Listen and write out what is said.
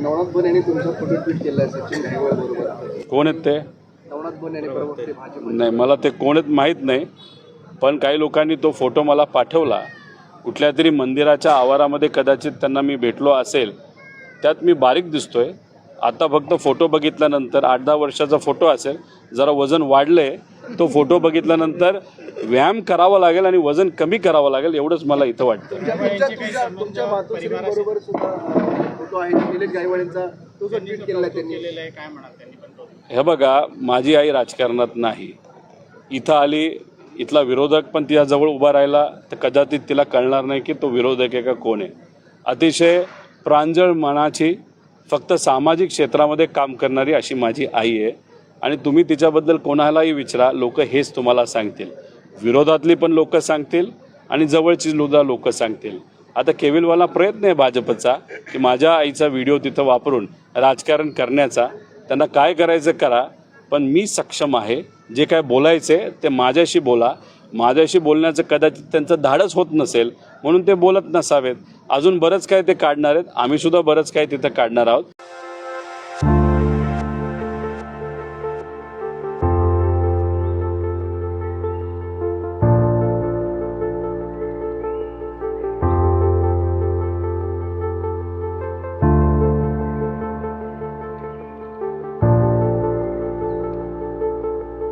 नवनाथ बन यांनी तुमचा photo tweet केला आहे सचिन बरोबर. कोण आहेत ते? नवनाथ बन यांनी प्रवक्ते भाजप नाही मला ते कोण आहेत माहीत नाही पण काही लोकांनी तो फोटो मला पाठवला. कुठल्या तरी मंदिराच्या आवारामध्ये कदाचित त्यांना मी भेटलो असेल त्यात मी बारीक दिसतोय. आता फक्त फोटो बघितल्यानंतर आठ दहा वर्षाचा फोटो असेल जरा वजन वाढलंय तो फोटो बघितल्यानंतर व्यायाम करावा लागेल आणि वजन कमी करावं लागेल एवढंच मला इथं वाटतं. तुमच्या तुमच्या तुमच्या मातोश्रीबरोबर सुद्धा फोटो आहे निलेश गायवळ यांचा तो जो ट्विट केला आहे त्यांनी. हे बघा माझी आई राजकारणात नाही. इथं आली इथला विरोधक पण तिच्याजवळ उभा राहिला तर कदाचित तिला कळणार नाही की तो विरोधक आहे का कोण आहे. अतिशय प्रांजळ मनाची फक्त सामाजिक क्षेत्रामध्ये काम करणारी अशी माझी आई आहे. आणि तुम्ही तिच्याबद्दल कोणालाही विचारा लोक हेच तुम्हाला सांगतील. विरोधातली पण लोक सांगतील आणि जवळची सुद्धा लोक सांगतील. आता केविलवाला प्रयत्न आहे भाजपचा की माझ्या आईचा व्हिडिओ तिथं वापरून राजकारण करण्याचा. त्यांना काय करायचं करा पण मी सक्षम आहे. जे काय बोलायचे ते माझ्याशी बोला. माझ्याशी बोलण्याचं कदाचित त्यांचं धाडच होत नसेल म्हणून ते बोलत नसावेत. अजून बरंच काय ते काढणार आहेत. आम्ही सुद्धा बरंच काय तिथं काढणार आहोत.